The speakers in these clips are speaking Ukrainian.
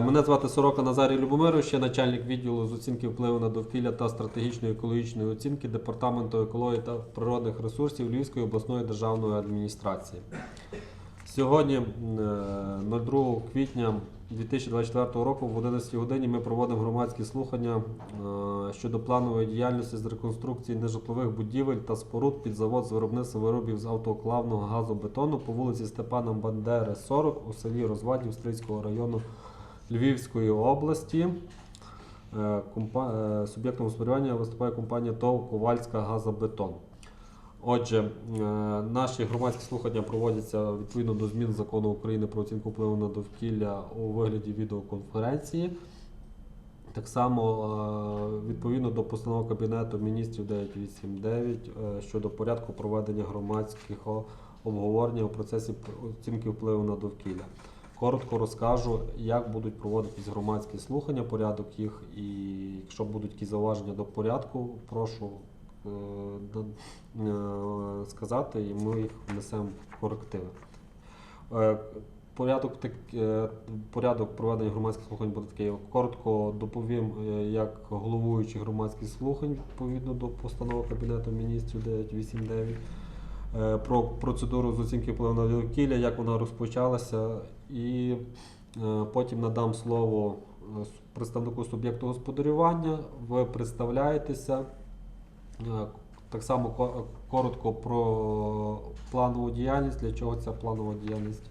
Мене звати Сорока Назарій Любомирович, я начальник відділу з оцінки впливу на довкілля та стратегічної екологічної оцінки Департаменту екології та природних ресурсів Львівської обласної державної адміністрації. Сьогодні, е, 02 квітня 2024 року, в 11 годині ми проводимо громадські слухання е, щодо планової діяльності з реконструкції нежитлових будівель та споруд під завод з виробництва виробів з автоклавного газобетону по вулиці Степана Бандери, 40 у селі Розвадів Стрийського району Львівської області. Е, е, Суб'єктом господарювання виступає компанія ТОВ Ковальська газобетон. Отже, е, наші громадські слухання проводяться відповідно до змін закону України про оцінку впливу на довкілля у вигляді відеоконференції. Так само відповідно до постанови Кабінету міністрів 989 е, щодо порядку проведення громадського обговорення у процесі оцінки впливу на довкілля. Коротко розкажу, як будуть проводитись громадські слухання, порядок їх, і якщо будуть якісь зауваження до порядку, прошу е, е, сказати, і ми їх внесемо в корективи. Е, Порядок, так, порядок проведення громадських слухань буде такий. Коротко доповім, як головуючий громадських слухань відповідно до постанови Кабінету міністрів 989 е, про процедуру з оцінки впливу на довкілля, як вона розпочалася, і е, потім надам слово е, представнику суб'єкту господарювання. Ви представляєтеся. Е, Так само коротко про планову діяльність, для чого ця планова діяльність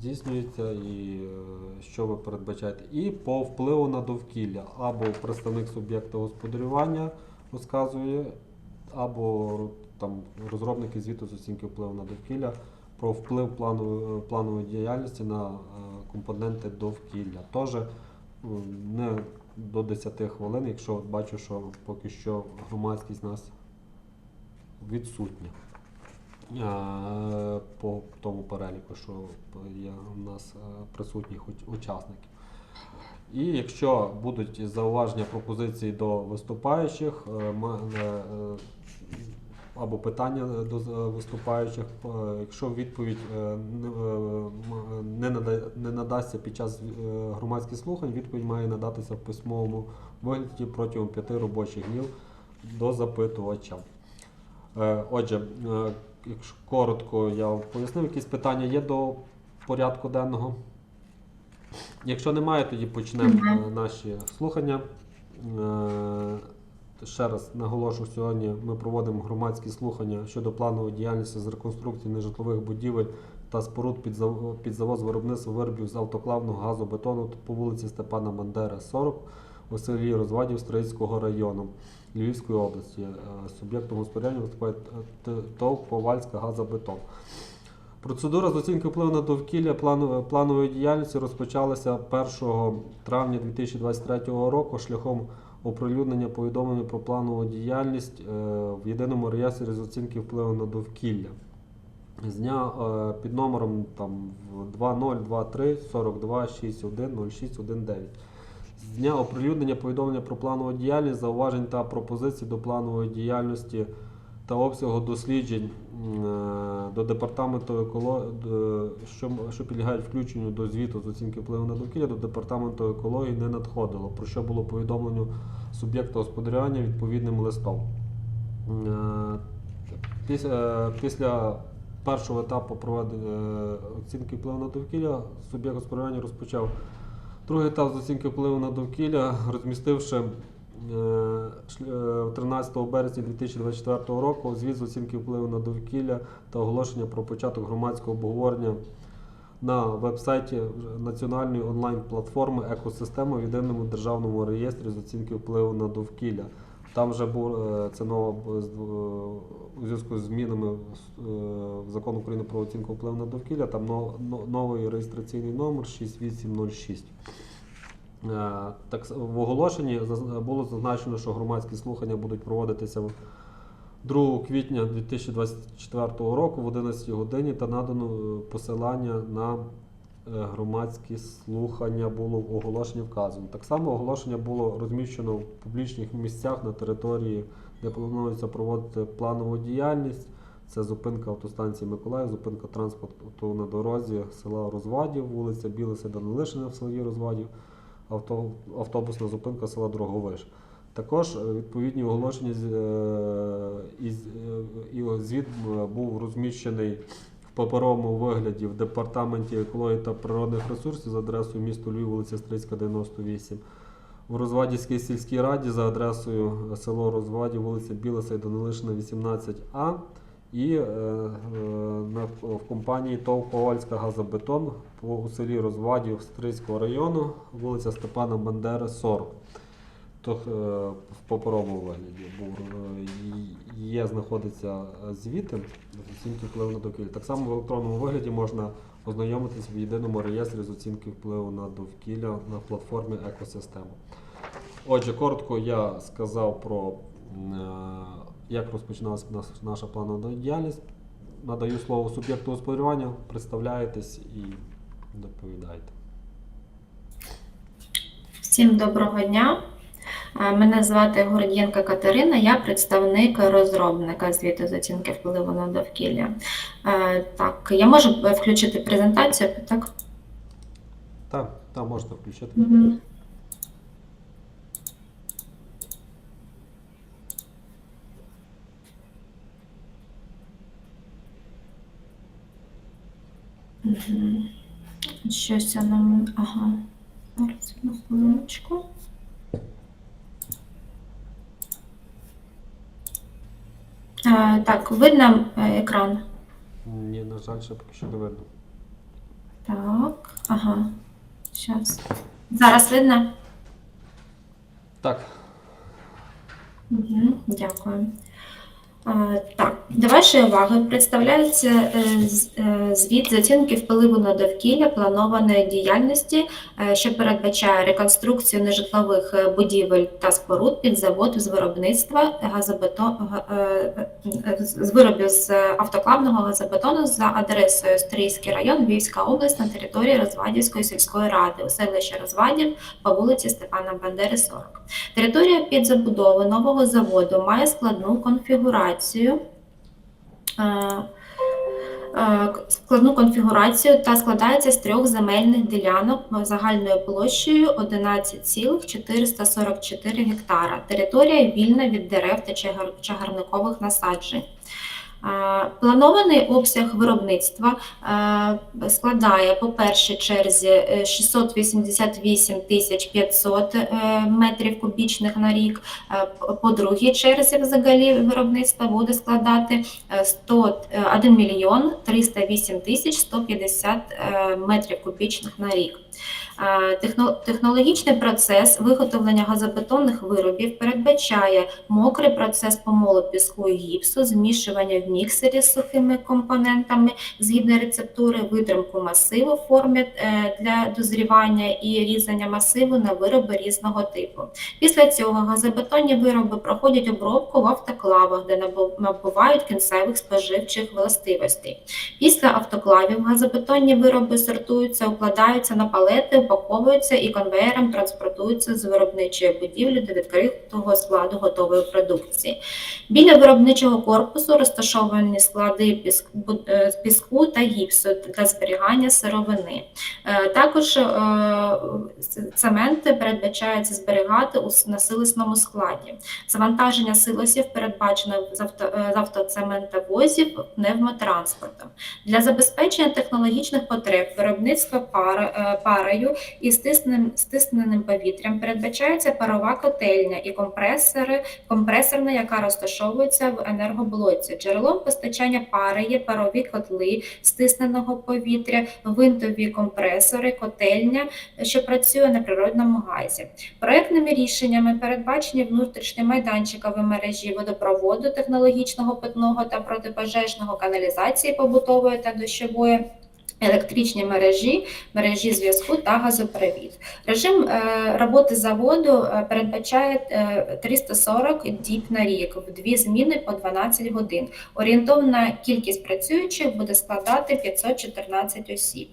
здійснюється і е, що ви передбачаєте. І по впливу на довкілля або представник суб'єкта господарювання розказує, або там розробники звіту з оцінки впливу на довкілля про вплив планової, планової діяльності на е, компоненти довкілля. Теж не до 10 хвилин, якщо бачу, що поки що громадськість нас відсутня е, по тому переліку, що є у нас е, присутніх учасників. І якщо будуть зауваження пропозиції до виступаючих, або питання до е, виступаючих, е, якщо відповідь е, не, надасться під час громадських слухань, відповідь має надатися в письмовому вигляді протягом п'яти робочих днів до запитувача. Отже, якщо коротко я пояснив, якісь питання є до порядку денного. Якщо немає, тоді почнемо наші слухання. Ще раз наголошу, сьогодні ми проводимо громадські слухання щодо планової діяльності з реконструкції нежитлових будівель та споруд під зав- під завод виробництва виробів з автоклавного газобетону по вулиці Степана Бандери, 40 у селі Розвадів Стрийського району Львівської області. Е, Суб'єктом господарювання виступає ТОВ Повальська газобетон. Процедура з оцінки впливу на довкілля планової діяльності розпочалася 1 травня 2023 року шляхом оприлюднення повідомлення про планову діяльність е, в єдиному реєстрі з оцінки впливу на довкілля. З дня е, під номером там, в 2023 42 61 06 19. З дня оприлюднення повідомлення про планову діяльність, зауважень та пропозицій до планової діяльності та обсягу досліджень е, до департаменту екології, що, підлягають включенню до звіту з оцінки впливу на довкілля, до департаменту екології не надходило, про що було повідомлено суб'єкту господарювання відповідним листом. Е, Після, після першого етапу проведення е, оцінки впливу на довкілля суб'єкт господарювання розпочав другий етап з оцінки впливу на довкілля, розмістивши е, е, 13 березня 2024 року звіт з оцінки впливу на довкілля та оголошення про початок громадського обговорення на веб-сайті національної онлайн-платформи екосистема в єдиному державному реєстрі з оцінки впливу на довкілля. Там вже був е, це нова е, у зв'язку з змінами е, в закон України про оцінку впливу на довкілля. Там но- но- новий реєстраційний номер 6806. Е, Так в оголошенні було зазначено, що громадські слухання будуть проводитися 2 квітня 2024 року в 11 годині та надано е, посилання на е, громадські слухання було в оголошенні вказано. Так само оголошення було розміщено в публічних місцях на території, де планується проводити планову діяльність. Це зупинка автостанції Миколаїв, зупинка транспорту на дорозі села Розвадів, вулиця Білиса Данилишина в селі Розвадів, автобусна зупинка села Дроговиш. Також е, відповідні оголошення е, е, і звіт був розміщений в паперовому вигляді в департаменті екології та природних ресурсів за адресою місто Львів, вулиця Стрийська, 98. В Розвадівській сільській раді за адресою село Розвадів, вулиця Білиса і Данилишина, 18А. І е, е, в компанії ТОВ Ковальська газобетон у селі Розвадів Стрийського району, вулиця Степана Бандери, 40. То е, в паперовому вигляді був е, є, знаходиться звіти оцінки впливу на довкілля. Так само в електронному вигляді можна ознайомитись в єдиному реєстрі з оцінки впливу на довкілля на платформі екосистема. Отже, коротко я сказав про е, як розпочиналася наша планова діяльність. Надаю слово суб'єкту господарювання, представляєтесь і доповідаєте. Всім доброго дня. Е, Мене звати Гордієнка Катерина, я представник розробника звіту з оцінки впливу на довкілля. Е, Так, я можу включити презентацію, так? Так, так, можете включити. Мгм. Мгм. Щось я нам. Ага. Зараз одну хвилиночку. Е, Так, видно е, екран. Ні, на жаль, ще поки що не видно. Так, ага. Зараз. Зараз видно? Так, Мгм, Дякую. Так, до вашої уваги представляється е, е, звіт з оцінки впливу на довкілля планованої діяльності, е, що передбачає реконструкцію нежитлових будівель та споруд під завод з виробництва газобетону з виробів з автоклавного газобетону за адресою Стрийський район, Львівська область на території Розвадівської сільської ради у селищі Розвадів по вулиці Степана Бандери, 40. Територія під забудови нового заводу має складну конфігурацію. Е, Складну конфігурацію та складається з трьох земельних ділянок загальною площею 11,444 гектара. Територія вільна від дерев та чагарникових насаджень. Е, Планований обсяг виробництва е, складає по першій черзі е, 688 тисяч 500 е, метрів кубічних на рік. Е, По другій черзі взагалі виробництва буде складати е, 100, е, 1 мільйон 308 тисяч 150 е, метрів кубічних на рік. Е, Технологічний процес виготовлення газобетонних виробів передбачає мокрий процес помолу піску і гіпсу, змішування в міксері з сухими компонентами згідно рецептури, витримку масиву формі е, для дозрівання і різання масиву на вироби різного типу. Після цього газобетонні вироби проходять обробку в автоклавах, де набувають кінцевих споживчих властивостей. Після автоклавів газобетонні вироби сортуються, укладаються на палети, упаковуються і конвеєром транспортуються з виробничої будівлі до відкритого складу готової продукції. Біля виробничого корпусу розташовані склади піску, бу- е, піску та гіпсу для зберігання сировини. Е, Також е, цементи передбачається зберігати у с- на силосному складі. Завантаження силосів передбачено з авто, автоцементовозів пневмотранспортом. Для забезпечення технологічних потреб виробництва парою і стисненим, повітрям передбачається парова котельня і компресори, компресорна, яка розташовується в енергоблоці. Джерелом постачання пари є парові котли стисненого повітря, винтові компресори, котельня, що працює на природному газі. Проектними рішеннями передбачені внутрішні майданчикові мережі водопроводу, технологічного питного та протипожежного каналізації побутової та дощової. Електричні мережі, мережі зв'язку та газопровід. Режим е, роботи заводу е, передбачає е, 340 діб на рік в дві зміни по 12 годин. Орієнтовна кількість працюючих буде складати 514 осіб.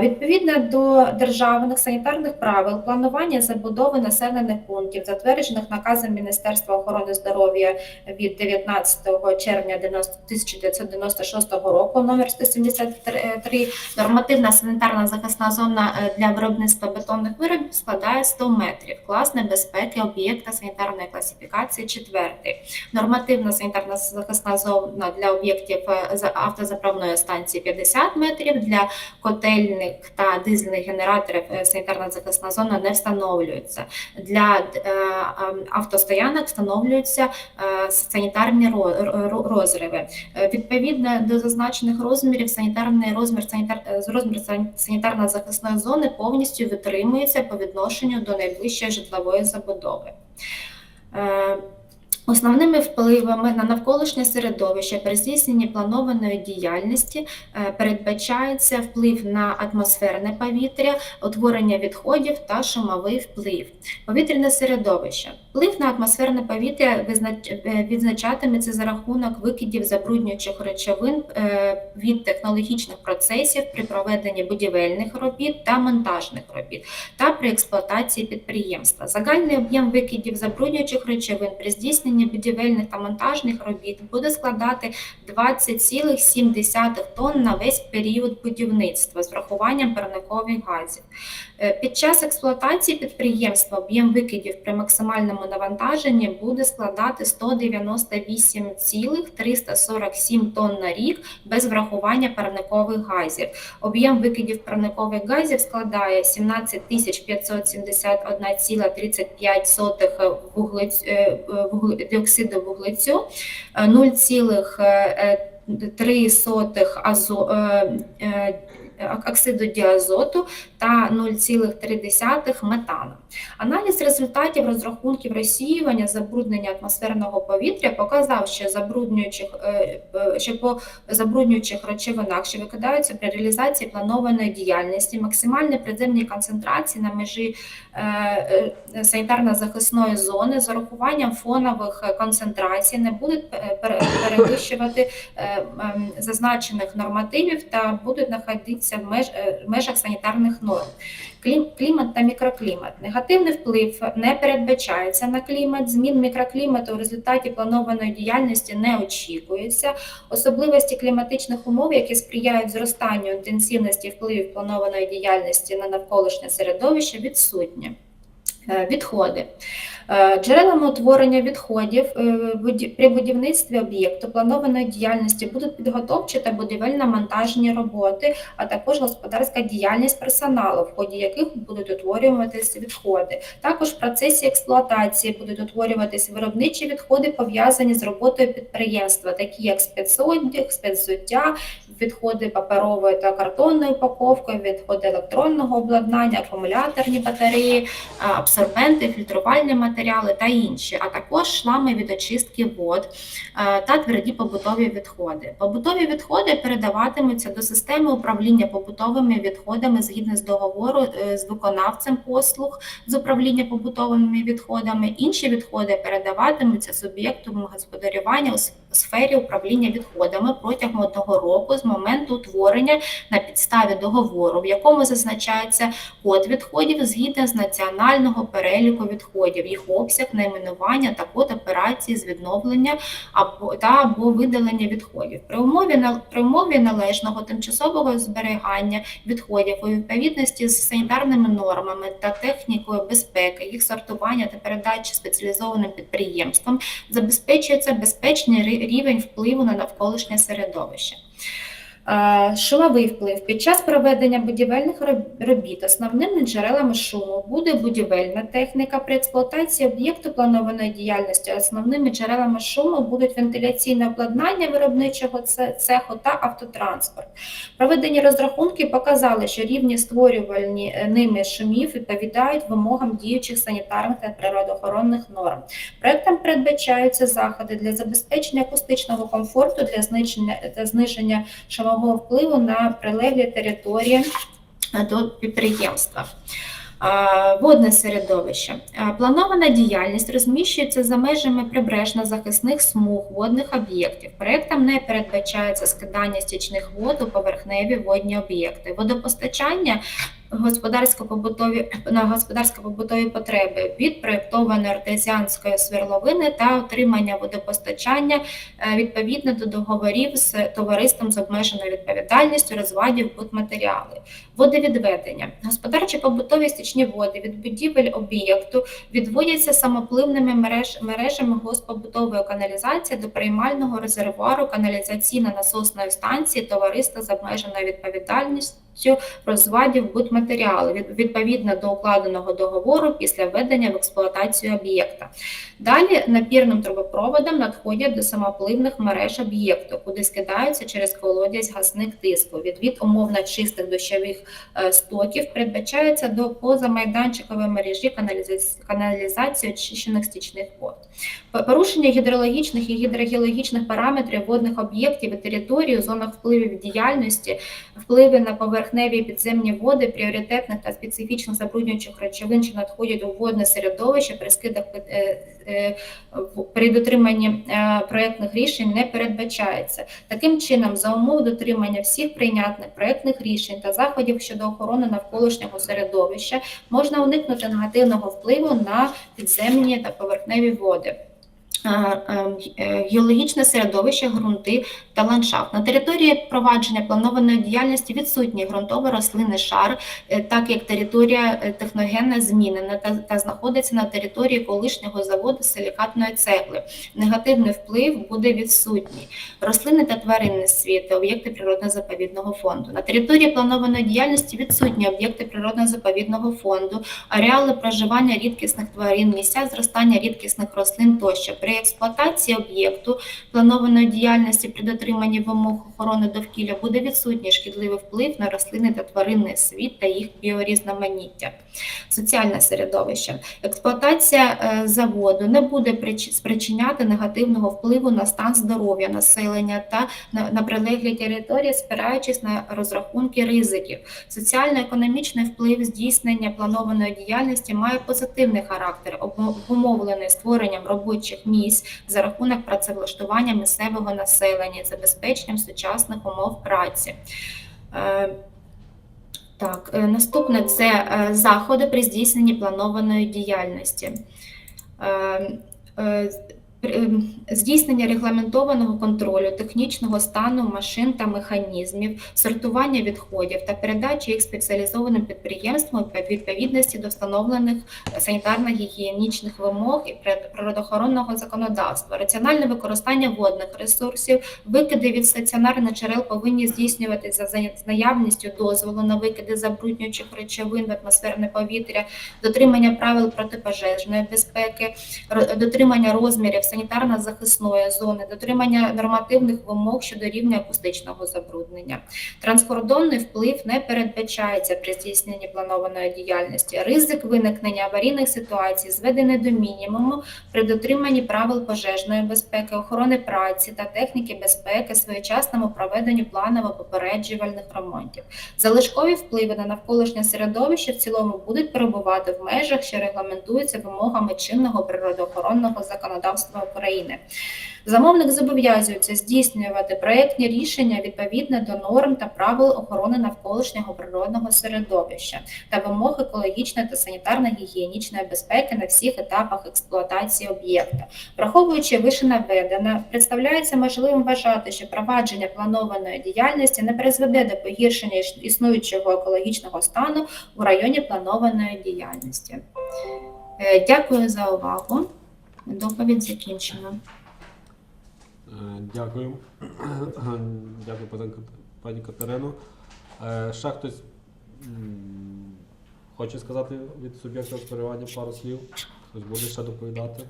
Відповідно до державних санітарних правил, планування забудови населених пунктів, затверджених наказом Міністерства охорони здоров'я від 19 червня 90 1996 року, номер 173, нормативна санітарна захисна зона е, для виробництва бетонних виробів складає 100 метрів. Клас небезпеки об'єкта санітарної класифікації 4. Нормативна санітарна захисна зона для об'єктів е, автозаправної станції 50 метрів, для котельних та дизельних генераторів е, санітарна захисна зона не встановлюється. Для е, автостоянок встановлюються е, санітарні ро- ро- розриви. Відповідно до зазначених розмірів, санітарний розмір санітар розмір санітарно-захисної зони повністю витримується по відношенню до найближчої житлової забудови. Основними впливами на навколишнє середовище при здійсненні планованої діяльності е, передбачається вплив на атмосферне повітря, утворення відходів та шумовий вплив. Повітряне середовище. Вплив на атмосферне повітря е, відзначатиметься за рахунок викидів забруднюючих речовин е, від технологічних процесів при проведенні будівельних робіт та монтажних робіт та при експлуатації підприємства. Загальний об'єм викидів забруднюючих речовин при здійсненні будівельних та монтажних робіт буде складати 20,7 тонн на весь період будівництва з врахуванням парникових газів. Е, Під час експлуатації підприємства об'єм викидів при максимальному навантаженні буде складати 198,347 тонн на рік без врахування парникових газів. Об'єм викидів парникових газів складає 17 571,35 вуглець- е, вугле- диоксиду вуглецю, е, 0,3 азо, е, е, оксиду діазоту та 0,3 метану. Аналіз результатів розрахунків розсіювання забруднення атмосферного повітря показав, що забруднюючих е, е, що по забруднюючих речовинах, що викидаються при реалізації планованої діяльності, максимальні приземні концентрації на межі е, санітарно-захисної зони з урахуванням фонових концентрацій не будуть перевищувати зазначених нормативів та будуть знаходитися в меж- межах санітарних норм. Клім- Клімат та мікроклімат. Негативний вплив не передбачається на клімат. Змін мікроклімату в результаті планованої діяльності не очікується. Особливості кліматичних умов, які сприяють зростанню інтенсивності впливів планованої діяльності на навколишнє середовище, відсутні. Е, Відходи. Е, Джерелами утворення відходів е, при будівництві об'єкту планованої діяльності будуть підготовчі та будівельно-монтажні роботи, а також господарська діяльність персоналу, в ході яких будуть утворюватися відходи. Також в процесі експлуатації будуть утворюватися виробничі відходи, пов'язані з роботою підприємства, такі як спецодяг, спецзуття, відходи паперової та картонної упаковки, відходи електронного обладнання, акумуляторні батареї, абсорбенти, фільтрувальні матеріали та інші, а також шлами від очистки вод е, та тверді побутові відходи. Побутові відходи передаватимуться до системи управління побутовими відходами згідно з договору е, з виконавцем послуг з управління побутовими відходами. Інші відходи передаватимуться суб'єкту господарювання у сфері управління відходами протягом одного року з моменту утворення на підставі договору, в якому зазначається код відходів згідно з національного переліку відходів, їх обсяг, найменування та код операції з відновлення або та або видалення відходів. При умові при умові належного тимчасового зберігання відходів у відповідності з санітарними нормами та технікою безпеки, їх сортування та передачі спеціалізованим підприємствам забезпечується безпечний рівень впливу на навколишнє середовище. Е, Шумовий вплив. Під час проведення будівельних робіт основними джерелами шуму буде будівельна техніка. При експлуатації об'єкту планованої діяльності основними джерелами шуму будуть вентиляційне обладнання виробничого цеху та автотранспорт. Проведені розрахунки показали, що рівні створювальні е, ними шумів відповідають вимогам діючих санітарних та природоохоронних норм. Проектом передбачаються заходи для забезпечення акустичного комфорту для зниження, для зниження впливу на прилеглі території е, до підприємства. Е, Водне середовище. Е, Планована діяльність розміщується за межами прибережно-захисних смуг водних об'єктів. Проектом не передбачається скидання стічних вод у поверхневі водні об'єкти. Водопостачання господарсько-побутові на господарсько-побутові потреби від проєктованої артезіанської сверловини та отримання водопостачання е, відповідно до договорів з товариством з обмеженою відповідальністю розвадів будматеріали. Водовідведення. Господарчі побутові стічні води від будівель об'єкту відводяться самопливними мереж, мережами госпобутової каналізації до приймального резервуару каналізаційно-насосної станції товариства з обмеженою відповідальністю розвадів будматеріали від- відповідно до укладеного договору після введення в експлуатацію об'єкта. Далі напірним трубопроводом надходять до самопливних мереж об'єкту, куди скидаються через колодязь гасник тиску. Відвід умовно чистих дощових е, стоків передбачається до позамайданчикової мережі каналізації, очищених стічних вод. Порушення гідрологічних і гідрогеологічних параметрів водних об'єктів і території у зонах впливів діяльності, впливи на поверхневі і підземні води, пріоритетних та специфічних забруднюючих речовин, що надходять у водне середовище при скидах е, е, при дотриманні е, проектних рішень не передбачається. Таким чином, за умов дотримання всіх прийнятних проектних рішень та заходів щодо охорони навколишнього середовища можна уникнути негативного впливу на підземні та поверхневі води. Е, е, е, Геологічне середовище, ґрунти та ландшафт. На території провадження планованої діяльності відсутній ґрунтовий рослинний шар, так як територія техногенна змінена та, та знаходиться на території колишнього заводу силікатної цегли. Негативний вплив буде відсутній. Рослинний та тваринний світ, об'єкти природно-заповідного фонду. На території планованої діяльності відсутні об'єкти природно-заповідного фонду, ареали проживання рідкісних тварин, місця зростання рідкісних рослин тощо. При експлуатації об'єкту планованої діяльності при дотриманні вимог охорони довкілля буде відсутній шкідливий вплив на рослинний та тваринний світ та їх біорізноманіття. Соціальне середовище. Експлуатація е, заводу не буде спричиняти негативного впливу на стан здоров'я населення та на прилеглі території, спираючись на розрахунки ризиків. Соціально-економічний вплив здійснення планованої діяльності має позитивний характер, обумовлений створенням робочих місць за рахунок працевлаштування місцевого населення, забезпеченням сучасних умов праці. Е, Так, е, наступне це е, заходи при здійсненні планованої діяльності. Ем, Здійснення регламентованого контролю технічного стану машин та механізмів, сортування відходів та передачі їх спеціалізованим підприємствам відповідності до встановлених санітарно-гігієнічних вимог і прир- природоохоронного законодавства, раціональне використання водних ресурсів, викиди від стаціонарних джерел повинні здійснюватися за наявністю дозволу на викиди забруднюючих речовин в атмосферне повітря, дотримання правил протипожежної безпеки, дотримання розмірів санітарно-захисної зони, дотримання нормативних вимог щодо рівня акустичного забруднення. Транскордонний вплив не передбачається при здійсненні планованої діяльності. Ризик виникнення аварійних ситуацій зведений до мінімуму при дотриманні правил пожежної безпеки, охорони праці та техніки безпеки, своєчасному проведенню планово-попереджувальних ремонтів. Залишкові впливи на навколишнє середовище в цілому будуть перебувати в межах, що регламентуються вимогами чинного природоохоронного законодавства України. Замовник зобов'язується здійснювати проєктні рішення відповідно до норм та правил охорони навколишнього природного середовища та вимог екологічної та санітарно-гігієнічної безпеки на всіх етапах експлуатації об'єкта. Враховуючи вище наведене, представляється можливим вважати, що провадження планованої діяльності не призведе до погіршення існуючого екологічного стану у районі планованої діяльності. Е, Дякую за увагу. Доповідь закінчена. Е, Дякую. Дякую, пані Кат- пані Катерино. Е, Ще хтось хоче сказати від суб'єкта господарювання пару слів? Хтось буде ще доповідати?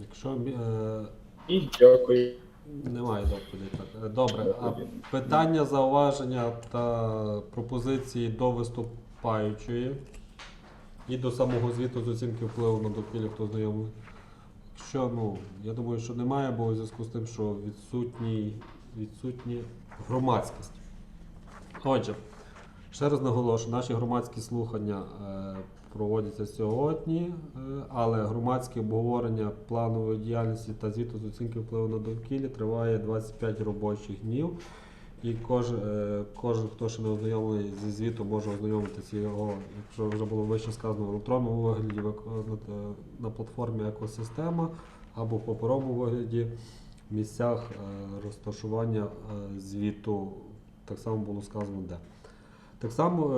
Якщо е, І дякую. немає доповіді. Добре. А питання, зауваження та пропозиції до виступаючої і до самого звіту з оцінки впливу на довкілля, хто знайомий. Що, ну, я думаю, що немає, бо у зв'язку з тим, що відсутній, відсутні громадськість. Отже, ще раз наголошую, наші громадські слухання е, проводяться сьогодні, е, але громадське обговорення планової діяльності та звіту з оцінки впливу на довкілля триває 25 робочих днів. І кожен, кожен, хто ще не ознайомлений зі звітом, може ознайомитися його, якщо вже було вище сказано, в електронному вигляді на, е, платформі екосистема або в паперовому вигляді в місцях е, розташування е, звіту. Так само було сказано де. Так само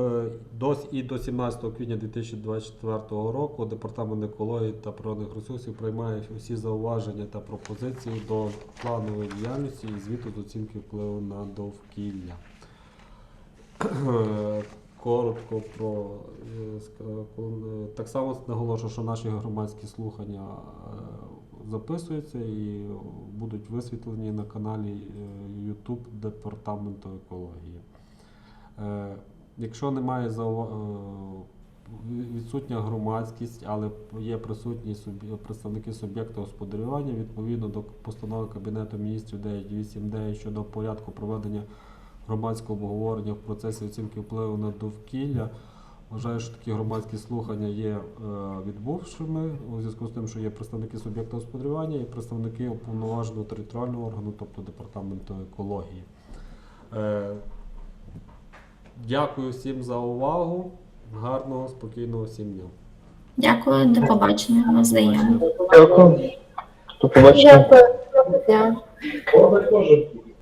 е, і до 17 квітня 2024 року Департамент екології та природних ресурсів приймає усі зауваження та пропозиції до планової діяльності і звіту з оцінки впливу на довкілля. Коротко про е, е, так само наголошую, що наші громадські слухання записуються і будуть висвітлені на каналі YouTube Департаменту екології. Е, Якщо немає е, відсутня громадськість, але є присутні представники суб'єкта господарювання відповідно до постанови Кабінету міністрів 989 щодо порядку проведення громадського обговорення в процесі оцінки впливу на довкілля. Вважаю, що такі громадські слухання є е, відбувшими у зв'язку з тим, що є представники суб'єкта господарювання і представники уповноваженого територіального органу, тобто департаменту екології. Дякую всім за увагу. Гарного, спокійного всім дня. Дякую, до побачення. Навзаємно. Дякую. До побачення. Дякую.